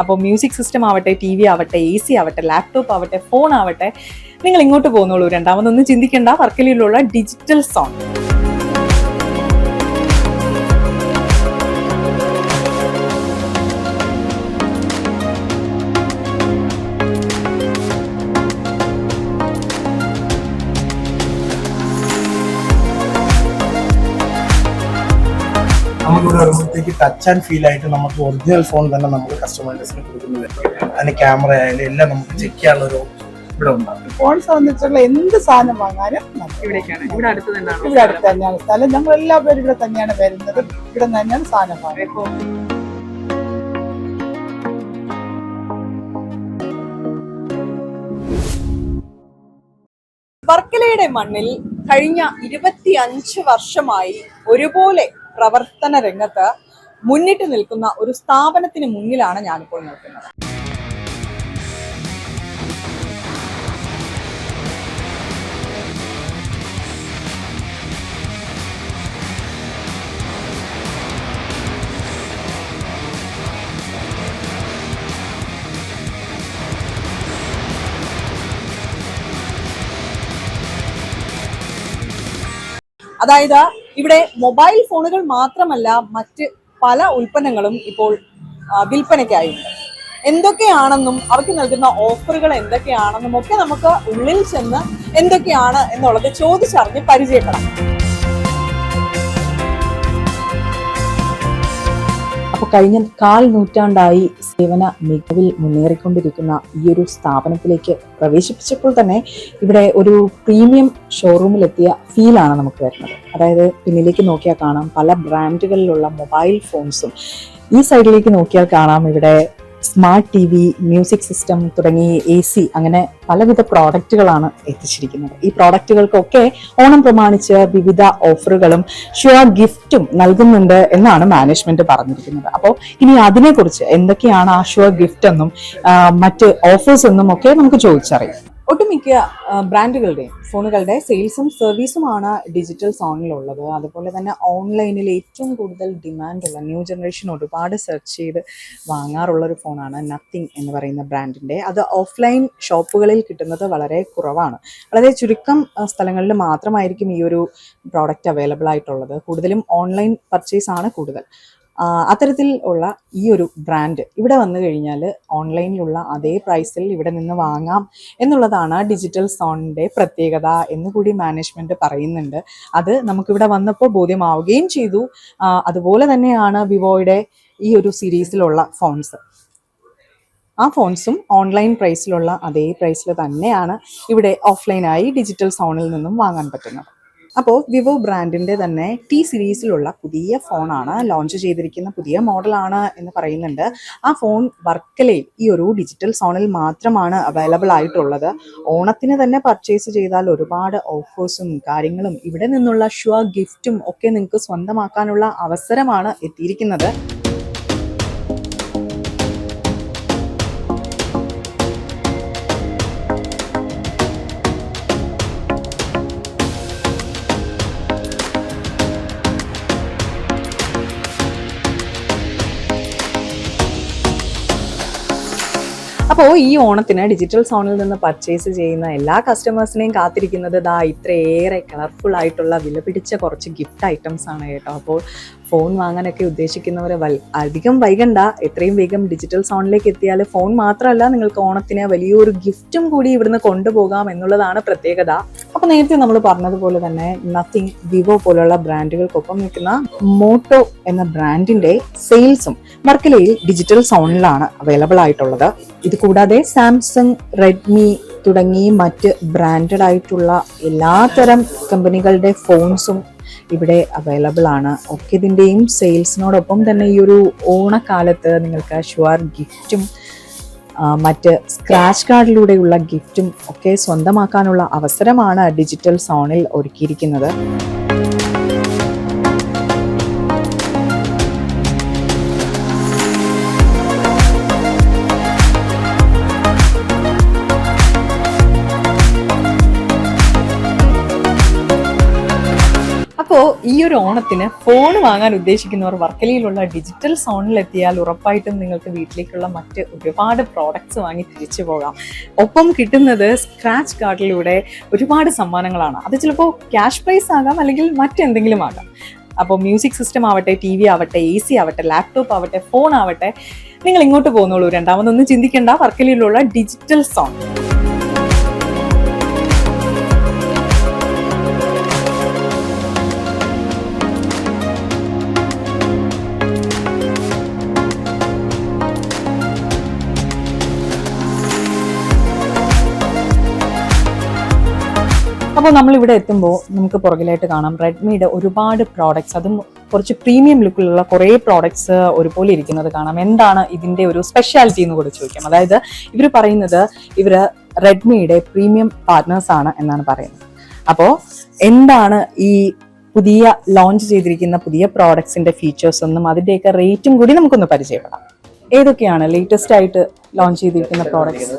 അപ്പോൾ music system ആവട്ടെ T V ആവട്ടെ എ സി ആവട്ടെ ലാപ്ടോപ്പ് ആവട്ടെ ഫോൺ ആവട്ടെ നിങ്ങൾ ഇങ്ങോട്ട് പോകുന്നുള്ളൂ. രണ്ടാമതൊന്നും ചിന്തിക്കേണ്ട വർക്കലയിലുള്ള ഡിജിറ്റൽ സോൺ നമുക്കിവിടെ വരുമ്പോഴത്തേക്ക് ടച്ച് ആൻഡ് ഫീൽ ആയിട്ട് നമുക്ക് ഒറിജിനൽ ഫോൺ തന്നെ നമ്മൾ കസ്റ്റമേഴ്സിന് കൊടുക്കുന്നത്. അതിന്റെ ക്യാമറ ആയാലും എല്ലാം നമുക്ക് ചെക്ക് ചെയ്യാനുള്ള ഒരു ഇവിടെ ഉണ്ടാകും ഫോൺ സംബന്ധിച്ചുള്ള എന്ത് സാധനം വാങ്ങാനും ഇവിടേക്കാണ്. ഇവിടെ അടുത്ത് തന്നെയാണ് ഇവിടെ അടുത്ത് തന്നെയാണ് സ്ഥലം ഞങ്ങൾ എല്ലാ പേരും ഇവിടെ തന്നെയാണ് വരുന്നത്. ഇവിടെ നിന്ന് തന്നെയാണ് സാധനം വാങ്ങുന്നത്. വർക്കലയുടെ മണ്ണിൽ കഴിഞ്ഞ ഇരുപത്തി അഞ്ച് വർഷമായി ഒരുപോലെ പ്രവർത്തന രംഗത്ത് മുന്നിട്ട് നിൽക്കുന്ന ഒരു സ്ഥാപനത്തിന് മുന്നിലാണ് ഞാനിപ്പോൾ നിൽക്കുന്നത്. അതായത് ഇവിടെ മൊബൈൽ ഫോണുകൾ മാത്രമല്ല മറ്റ് പല ഉൽപ്പന്നങ്ങളും ഇപ്പോൾ വിൽപ്പനയ്ക്കായുണ്ട്. എന്തൊക്കെയാണെന്നും അവർക്ക് നൽകുന്ന ഓഫറുകൾ എന്തൊക്കെയാണെന്നും ഒക്കെ നമുക്ക് ഉള്ളിൽ ചെന്ന് എന്തൊക്കെയാണ് എന്നുള്ളത് ചോദിച്ചറിഞ്ഞ് പരിചയപ്പെടാം. അപ്പോൾ കഴിഞ്ഞ കാൽ നൂറ്റാണ്ടായി സേവന മികവിൽ മുന്നേറിക്കൊണ്ടിരിക്കുന്ന ഈ ഒരു സ്ഥാപനത്തിലേക്ക് പ്രവേശിപ്പിച്ചപ്പോൾ തന്നെ ഇവിടെ ഒരു പ്രീമിയം ഷോറൂമിലെത്തിയ ഫീലാണ് നമുക്ക് വരുന്നത്. അതായത് പിന്നിലേക്ക് നോക്കിയാൽ കാണാം പല ബ്രാൻഡുകളിലുള്ള മൊബൈൽ ഫോൺസും ഈ സൈഡിലേക്ക് നോക്കിയാൽ കാണാം ഇവിടെ smart T V music system തുടങ്ങി എ സി അങ്ങനെ പലവിധ പ്രോഡക്റ്റുകളാണ് എത്തിച്ചിരിക്കുന്നത്. ഈ പ്രോഡക്റ്റുകൾക്കൊക്കെ ഓണം പ്രമാണിച്ച് വിവിധ ഓഫറുകളും ഷുവർ ഗിഫ്റ്റും നൽകുന്നുണ്ട് എന്നാണ് മാനേജ്മെന്റ് പറഞ്ഞിരിക്കുന്നത്. അപ്പോൾ ഇനി അതിനെക്കുറിച്ച് എന്തൊക്കെയാണ് ആ ഷുവർ ഗിഫ്റ്റ് എന്നും മറ്റ് ഓഫേഴ്സ് എന്നും ഒക്കെ നമുക്ക് ചോദിച്ചറിയാം. ഒട്ടുമിക്ക ബ്രാൻഡുകളുടെയും ഫോണുകളുടെ സെയിൽസും സർവീസുമാണ് ഡിജിറ്റൽ സോണിലുള്ളത്. അതുപോലെ തന്നെ ഓൺലൈനിൽ ഏറ്റവും കൂടുതൽ ഡിമാൻഡുള്ള ന്യൂ ജനറേഷൻ ഒരുപാട് സെർച്ച് ചെയ്ത് വാങ്ങാറുള്ളൊരു ഫോണാണ് നത്തിങ് എന്ന് പറയുന്ന ബ്രാൻഡിന്റെ. അത് ഓഫ്ലൈൻ ഷോപ്പുകളിൽ കിട്ടുന്നത് വളരെ കുറവാണ്. വളരെ ചുരുക്കം സ്ഥലങ്ങളിൽ മാത്രമായിരിക്കും ഈ ഒരു പ്രോഡക്റ്റ് അവൈലബിൾ ആയിട്ടുള്ളത് കൂടുതലും ഓൺലൈൻ പർച്ചേസ് ആണ് കൂടുതൽ. അത്തരത്തിൽ ഉള്ള ഈ ഒരു ബ്രാൻഡ് ഇവിടെ വന്നു കഴിഞ്ഞാൽ ഓൺലൈനിലുള്ള അതേ പ്രൈസിൽ ഇവിടെ നിന്ന് വാങ്ങാം എന്നുള്ളതാണ് ഡിജിറ്റൽ സോണിന്റെ പ്രത്യേകത എന്ന് കൂടി മാനേജ്മെന്റ് പറയുന്നുണ്ട്. അത് നമുക്കിവിടെ വന്നപ്പോൾ ബോധ്യമാവുകയും ചെയ്തു. അതുപോലെ തന്നെയാണ് വിവോയുടെ ഈ ഒരു സീരീസിലുള്ള ഫോൺസ് ആ ഫോൺസും ഓൺലൈൻ പ്രൈസിലുള്ള അതേ പ്രൈസിൽ തന്നെയാണ് ഇവിടെ ഓഫ്ലൈനായി ഡിജിറ്റൽ സോണിൽ നിന്നും വാങ്ങാൻ പറ്റുന്നത്. അപ്പോൾ വിവോ ബ്രാൻഡിന്റെ തന്നെ ടി സീരീസിലുള്ള പുതിയ ഫോണാണ് ലോഞ്ച് ചെയ്തിരിക്കുന്ന പുതിയ മോഡലാണ് എന്ന് പറയുന്നുണ്ട്. ആ ഫോൺ വർക്കലയിൽ ഈ ഒരു ഡിജിറ്റൽ സോണിൽ മാത്രമാണ് അവൈലബിൾ ആയിട്ടുള്ളത്. ഓണത്തിന് തന്നെ പർച്ചേസ് ചെയ്താൽ ഒരുപാട് ഓഫേഴ്സും കാര്യങ്ങളും ഇവിടെ നിന്നുള്ള ഷുവർ ഗിഫ്റ്റും ഒക്കെ നിങ്ങൾക്ക് സ്വന്തമാക്കാനുള്ള അവസരമാണ് എത്തിയിരിക്കുന്നത്. അപ്പോൾ ഈ ഓണത്തിന് ഡിജിറ്റൽ സോണിൽ നിന്ന് പർച്ചേസ് ചെയ്യുന്ന എല്ലാ കസ്റ്റമേഴ്സിനെയും കാത്തിരിക്കുന്നത് ദാ ഇത്രയേറെ കളർഫുൾ ആയിട്ടുള്ള വിലപിടിച്ച കുറച്ച് ഗിഫ്റ്റ് ഐറ്റംസ് ആണ് കേട്ടോ. അപ്പോൾ ഫോൺ വാങ്ങാനൊക്കെ ഉദ്ദേശിക്കുന്നവർ വൽ അധികം വൈകണ്ട. എത്രയും വേഗം ഡിജിറ്റൽ സോണിലേക്ക് എത്തിയാൽ ഫോൺ മാത്രമല്ല നിങ്ങൾക്ക് ഓണത്തിന് വലിയൊരു ഗിഫ്റ്റും കൂടി ഇവിടുന്ന് കൊണ്ടുപോകാം എന്നുള്ളതാണ് പ്രത്യേകത. അപ്പോൾ നേരത്തെ നമ്മൾ പറഞ്ഞതുപോലെ തന്നെ നത്തിങ് വിവോ പോലുള്ള ബ്രാൻഡുകൾക്കൊപ്പം നിൽക്കുന്ന മോട്ടോ എന്ന ബ്രാൻഡിന്റെ സെയിൽസും വർക്കലയിൽ ഡിജിറ്റൽ സോണിലാണ് അവൈലബിൾ ആയിട്ടുള്ളത്. ഇത് കൂടാതെ സാംസങ് റെഡ്മി തുടങ്ങി മറ്റ് ബ്രാൻഡഡ് ആയിട്ടുള്ള എല്ലാത്തരം കമ്പനികളുടെ ഫോൺസും ഇവിടെ അവൈലബിൾ ആണ്. ഒക്കെ ഇതിന്റെയും സെയിൽസിനോടൊപ്പം തന്നെ ഈ ഒരു ഓണക്കാലത്ത് നിങ്ങൾക്ക് ഷുവർ ഗിഫ്റ്റും മറ്റ് സ്ക്രാച്ച് കാർഡിലൂടെയുള്ള ഗിഫ്റ്റും ഒക്കെ സ്വന്തമാക്കാനുള്ള അവസരമാണ് ഡിജിറ്റൽ സോണിൽ ഒരുക്കിയിരിക്കുന്നത്. ഈ ഒരു ഓണത്തിന് ഫോൺ വാങ്ങാൻ ഉദ്ദേശിക്കുന്നവർ വർക്കലയിലുള്ള ഡിജിറ്റൽ സോണിൽ എത്തിയാൽ ഉറപ്പായിട്ടും നിങ്ങൾക്ക് വീട്ടിലേക്കുള്ള മറ്റ് ഒരുപാട് പ്രോഡക്ട്സ് വാങ്ങി തിരിച്ചു പോകാം. ഒപ്പം കിട്ടുന്നത് സ്ക്രാച്ച് കാർഡിലൂടെ ഒരുപാട് സമ്മാനങ്ങളാണ്. അത് ചിലപ്പോൾ ക്യാഷ് പ്രൈസ് ആകാം അല്ലെങ്കിൽ മറ്റെന്തെങ്കിലും ആകാം. അപ്പോൾ മ്യൂസിക് സിസ്റ്റം ആവട്ടെ ടി വി ആവട്ടെ എ സി ആവട്ടെ ലാപ്ടോപ്പ് ആവട്ടെ ഫോൺ ആവട്ടെ നിങ്ങൾ ഇങ്ങോട്ട് പോകുന്നുള്ളൂ. രണ്ടാമതൊന്നും ചിന്തിക്കേണ്ട. വർക്കലയിലുള്ള ഡിജിറ്റൽ സോൺ അപ്പോൾ നമ്മൾ ഇവിടെ എത്തുമ്പോൾ നമുക്ക് പുറകിലായിട്ട് കാണാം. റെഡ്മിയുടെ ഒരുപാട് പ്രോഡക്റ്റ്സ് അതും കുറച്ച് പ്രീമിയം ലുക്കിലുള്ള കുറേ പ്രോഡക്ട്സ് ഒരുപോലെ ഇരിക്കുന്നത് കാണാം. എന്താണ് ഇതിന്റെ ഒരു സ്പെഷ്യാലിറ്റി എന്ന് കൂടി ചോദിക്കാം. അതായത് ഇവർ പറയുന്നത് ഇവർ റെഡ്മിയുടെ പ്രീമിയം പാർട്ട്നേഴ്സ് ആണ് എന്നാണ് പറയുന്നത്. അപ്പോൾ എന്താണ് ഈ പുതിയ ലോഞ്ച് ചെയ്തിരിക്കുന്ന പുതിയ പ്രോഡക്ട്സിന്റെ ഫീച്ചേഴ്സ് ഒന്നും അതിന്റെയൊക്കെ റേറ്റും കൂടി നമുക്കൊന്ന് പരിചയപ്പെടാം. ഏതൊക്കെയാണ് ലേറ്റസ്റ്റ് ആയിട്ട് ലോഞ്ച് ചെയ്തിരിക്കുന്ന പ്രോഡക്ട്സ്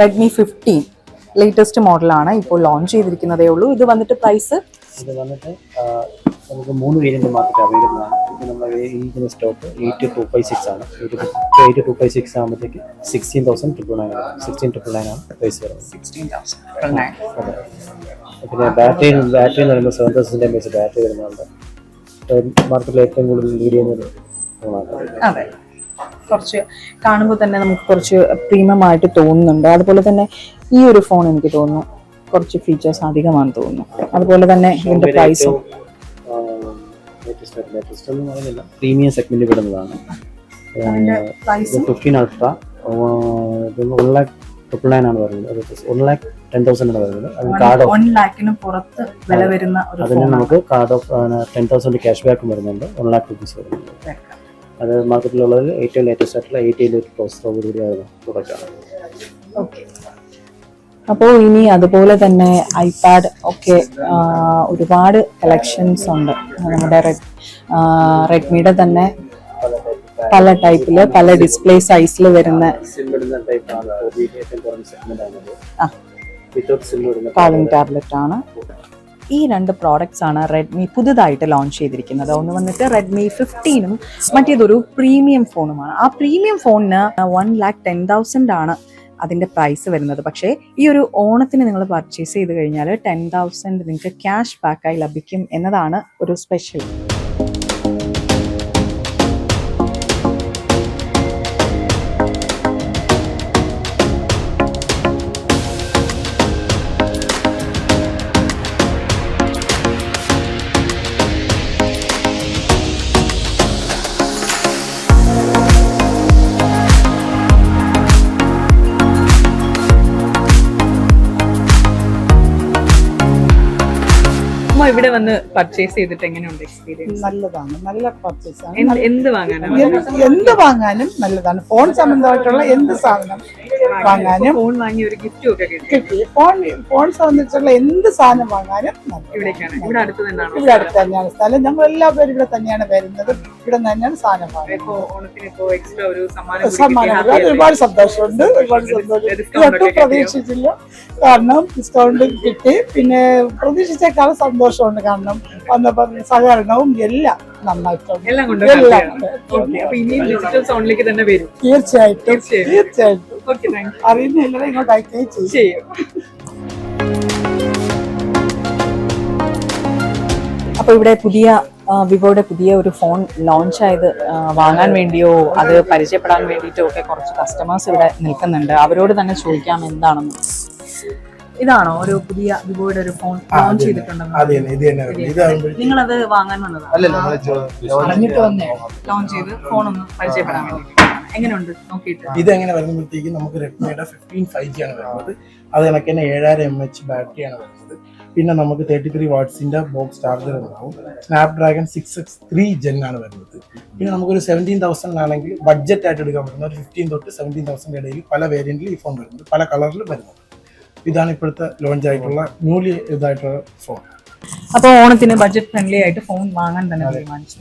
റെഡ്മി ഫിഫ്റ്റീൻ ലേറ്റസ്റ്റ് മോഡലാണ് ഇപ്പോൾ ലോഞ്ച് ചെയ്തിരിക്കുന്നതേ ഉള്ളൂ. ഇത് വന്നിട്ട് പ്രൈസ് ഇത് വന്നിട്ട് നമുക്ക് മൂന്ന് വേരിയന്റ് മാത്രമേ അവൈലബിൾ ആണ്. ഇത് നമ്മുടെ ഇരിക്കുന്ന stock eight two five six ആണ്. എയ്റ്റ് ടു ഫൈവ് സിക്സ് ആകുമ്പോഴത്തേക്ക് sixteen thousand triple nine sixteen triple nine ആണ് പ്രൈസ് വരുന്നത്. പിന്നെ ബാറ്ററി ബാറ്ററി എന്ന് പറയുമ്പോൾ seven thousand M H battery വരുന്നുണ്ട്. മാർക്കറ്റിൽ ഏറ്റവും കൂടുതൽ ലീഡ് ഫോണാണ് അതെ. കുറച്ച് കാണുമ്പോൾ തന്നെ നമുക്ക് കുറച്ച് പ്രീമിയമായിട്ട് തോന്നുന്നുണ്ട്. അതുപോലെ തന്നെ ഈ ഒരു ഫോൺ എനിക്ക് തോന്നുന്നു കുറച്ച് ഫീച്ചേഴ്സ് അധികമാണെന്ന് തോന്നുന്നു. അതുപോലെ തന്നെ ഇതിന്റെ പ്രൈസും പ്രീമിയം സെഗ്മെന്റ് വിടുന്നതാണ് പ്രൈസും fifteen ultra one lakh triple nine ആണ് പറയുന്നത്. വൺ ലാക്ക് ടെൻ തൗസൻഡ് ആണ് പറയുന്നത്. അത് കാർഡ് വൺ ലാക്കിന് പുറത്ത് വില വരുന്ന അതിന് നമുക്ക് card off ten thousand cash ബാക്കും വരുന്നുണ്ട്. വൺ ലാക്ക് റുപ്പീസ് വരുന്നുണ്ട്. അത് മാർക്കറ്റിലുള്ളത് ഏറ്റവും ലേറ്റസ്റ്റ് ആയിട്ടുള്ള എയ്റ്റ് എയ്റ്റ് പ്രോസസ്സറോട് കൂടി ആയിരുന്ന പ്രൊഡക്റ്റ് ആണ്. ഓക്കെ അപ്പോൾ ഇനി അതുപോലെ തന്നെ ഐപാഡ് ഒക്കെ ഒരുപാട് കളക്ഷൻസ് ഉണ്ട്. നമ്മുടെ റെഡ് റെഡ്മിയുടെ തന്നെ പല ടൈപ്പിൽ പല ഡിസ്പ്ലേ സൈസിൽ വരുന്ന ടാബ്ലറ്റ് ആണ്. ഈ രണ്ട് പ്രോഡക്ട്സ് ആണ് റെഡ്മി പുതുതായിട്ട് ലോഞ്ച് ചെയ്തിരിക്കുന്നത്. ഒന്ന് വന്നിട്ട് റെഡ്മി ഫിഫ്റ്റീനും മറ്റേതൊരു പ്രീമിയം ഫോണുമാണ് ആ പ്രീമിയം ഫോണിന് വൺ ലാക്ക് ടെൻ തൗസൻഡ് ആണ് അതിന്റെ പ്രൈസ് വരുന്നത്. പക്ഷേ ഈ ഒരു ഓണത്തിന് നിങ്ങൾ പർച്ചേസ് ചെയ്ത് കഴിഞ്ഞാൽ ടെൻ തൗസൻഡ് നിങ്ങൾക്ക് ക്യാഷ് ബാക്കായി ലഭിക്കും എന്നതാണ് ഒരു സ്പെഷ്യൽ ഇവിടെ വന്ന് പർച്ചേസ് ചെയ്തിട്ട് എങ്ങനെയുണ്ട് എക്സ്പീരിയൻസ് നല്ലതാണ്. നല്ല പർച്ചേസ് ആണ്. എന്ത് വാങ്ങാനാണ് എന്ത് വാങ്ങാനും നല്ലതാണ്. ഫോൺ സംബന്ധമായിട്ടുള്ള എന്ത് സാധനം വാങ്ങാനും ഫോൺ വാങ്ങി ഒരു ഗിഫ്റ്റും ഒക്കെ കിട്ടി. ഫോൺ ഫോൺ സംബന്ധിച്ചുള്ള എന്ത് സാധനം വാങ്ങാനും. ഇവിടേക്കാണ്. ഇവിടെ അടുത്ത് തന്നെയാണ്? ഇവിടെ അടുത്ത് തന്നെയാണ് സ്ഥലം. ഞങ്ങൾ എല്ലാവരും ഇവിടെ തന്നെയാണ് വരുന്നത്. ഇവിടെ തന്നെയാണ് സാധനം വാങ്ങുന്നത്. സമ്മാനം. ഒരുപാട് സന്തോഷമുണ്ട്. ഒരുപാട് സന്തോഷം. ഒട്ടും പ്രതീക്ഷിച്ചില്ല. കാരണം ഡിസ്കൗണ്ട് കിട്ടി. പിന്നെ പ്രതീക്ഷിച്ചേക്കാളും സന്തോഷമുണ്ട്. കാരണം വന്നപ്പോൾ സഹകരണവും എല്ലാം നന്നായിട്ടുണ്ട്. എല്ലാം കൊണ്ട് എല്ലാം ഇനിയും ഡിജിറ്റൽ സൗണ്ടിലേക്ക് തന്നെ വരും. തീർച്ചയായിട്ടും തീർച്ചയായും. തീർച്ചയായിട്ടും. താങ്ക് അറിയുന്നില്ല ഇങ്ങോട്ട് അയക്കുകയും ചെയ്യും. ചെയ്യും. അപ്പൊ ഇവിടെ പുതിയ വിവോയുടെ പുതിയ ഒരു ഫോൺ ലോഞ്ച് ആയത് വാങ്ങാൻ വേണ്ടിയോ അത് പരിചയപ്പെടാൻ വേണ്ടിയിട്ടോ ഒക്കെ കുറച്ച് കസ്റ്റമേഴ്സ് ഇവിടെ നിൽക്കുന്നുണ്ട്. അവരോട് തന്നെ ചോദിക്കാം എന്താണെന്ന്. ഇതാണോ? ഒരു പുതിയ വിവോയുടെ ഒരു ഫോൺ ലോഞ്ച് ചെയ്തിട്ടുണ്ടെന്ന് അത്. ഇതാകുമ്പോഴത്തേക്കും നിങ്ങളത് വാങ്ങാൻ വന്നതാണ് അല്ലല്ല നമ്മൾ വന്നേ. ലോഞ്ച് ചെയ്ത് ഫോൺ ഒന്ന് പരിചയപ്പെടാൻ വേണ്ടി എങ്ങനെയുണ്ട്? നോക്കിയിട്ട്. ഇത് എങ്ങനെ വരുമ്പോഴത്തേക്കും നമുക്ക് റെഡ്മിയുടെ ഫിഫ്റ്റീൻ ഫൈവ് ജി ആണ് വരുന്നത്. അത് കണക്ക് തന്നെ ഏഴായിരം എം എച്ച് ബാറ്ററിയാണ് വരുന്നത്. പിന്നെ നമുക്ക് തേർട്ടി ത്രീ വാട്ട്സിന്റെ ബോക്സ് ചാർജർ ഉണ്ടാവും. Snapdragon six X three gen ആണ് വരുന്നത്. പിന്നെ നമുക്കൊരു സെവന്റീൻ തൗസൻഡ് ആണെങ്കിൽ ബഡ്ജറ്റ് ആയിട്ട് എടുക്കാൻ പറ്റുന്ന ഒരു ഫിഫ്റ്റീൻ തൊട്ട് സെവന്റീൻ തൗസൻഡ് ഇടയിൽ പല വേരിയന്റിൽ ഈ ഫോൺ വരുന്നത്. പല കളറിൽ വരുന്നത്. ഇതാണ് ഇപ്പോഴത്തെ ലോഞ്ച് ആയിട്ടുള്ള ന്യൂലി ഇതായിട്ടുള്ള ഫോൺ അപ്പോൾ ഓണത്തിന് ബഡ്ജറ്റ് ഫ്രണ്ട്ലി ആയിട്ട് ഫോൺ വാങ്ങാൻ തന്നെ തീരുമാനിച്ചു.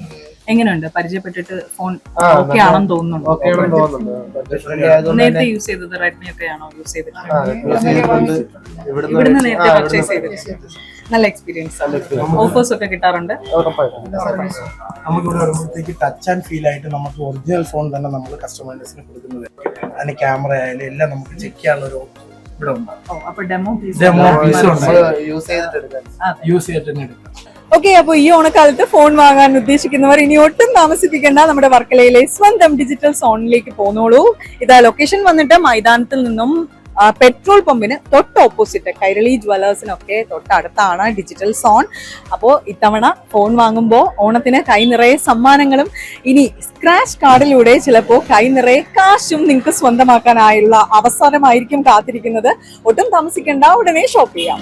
എങ്ങനെയുണ്ട്? പരിചയപ്പെട്ടിട്ട് ഫോൺ ഓക്കെ ആണെന്ന് തോന്നുന്നുണ്ടോ? ഓക്കെയാണെന്ന് തോന്നുന്നുണ്ട്. ബഡ്ജറ്റ് ഫ്രണ്ട്ലി ആയതുകൊണ്ട് നേരത്തെ യൂസ് ചെയ്തത് റെഡ്മി ഒക്കെ ആണോ യൂസ് ചെയ്തിട്ട് ഇവിടുന്ന് നേരത്തെ പർച്ചേസ് ചെയ്ത് നല്ല എക്സ്പീരിയൻസ്. ഓഫേഴ്സ് ഒക്കെ കിട്ടാറുണ്ട്. നമുക്കിവിടെ വരുമ്പോഴത്തേക്ക് ടച്ച് ആൻഡ് ഫീൽ ആയിട്ട് നമുക്ക് ഒറിജിനൽ ഫോൺ തന്നെ നമ്മൾ കസ്റ്റമേഴ്സിന് കൊടുക്കുന്നത്. അതിന് ക്യാമറ ആയാലും എല്ലാം നമുക്ക് ചെക്ക് ചെയ്യാനുള്ള ഒരു ഓപ്ഷൻ ഇവിടെ ഉണ്ട്. ഡെമോ പീസ് യൂസ് ചെയ്തിട്ട് യൂസ് ചെയ്തിട്ട് തന്നെ എടുക്കാം. ഓക്കെ അപ്പൊ ഈ ഓണക്കാലത്ത് ഫോൺ വാങ്ങാൻ ഉദ്ദേശിക്കുന്നവർ ഇനി ഒട്ടും താമസിപ്പിക്കേണ്ട. നമ്മുടെ വർക്കലയിലെ സ്വന്തം ഡിജിറ്റൽ സോണിലേക്ക് പോന്നോളൂ. ഇതാ ലൊക്കേഷൻ വന്നിട്ട് മൈതാനത്തിൽ നിന്നും പെട്രോൾ പമ്പിന് തൊട്ട് ഓപ്പോസിറ്റ് കൈരളി ജ്വല്ലേഴ്സിനൊക്കെ തൊട്ടടുത്താണ് ഡിജിറ്റൽ സോൺ. അപ്പോൾ ഇത്തവണ ഫോൺ വാങ്ങുമ്പോൾ ഓണത്തിന് കൈ നിറയെ സമ്മാനങ്ങളും ഇനി സ്ക്രാച്ച് കാർഡിലൂടെ ചിലപ്പോൾ കൈ നിറയെ കാശും നിങ്ങൾക്ക് സ്വന്തമാക്കാനായുള്ള അവസരമായിരിക്കും കാത്തിരിക്കുന്നത്. ഒട്ടും താമസിക്കേണ്ട ഉടനെ ഷോപ്പ് ചെയ്യാം.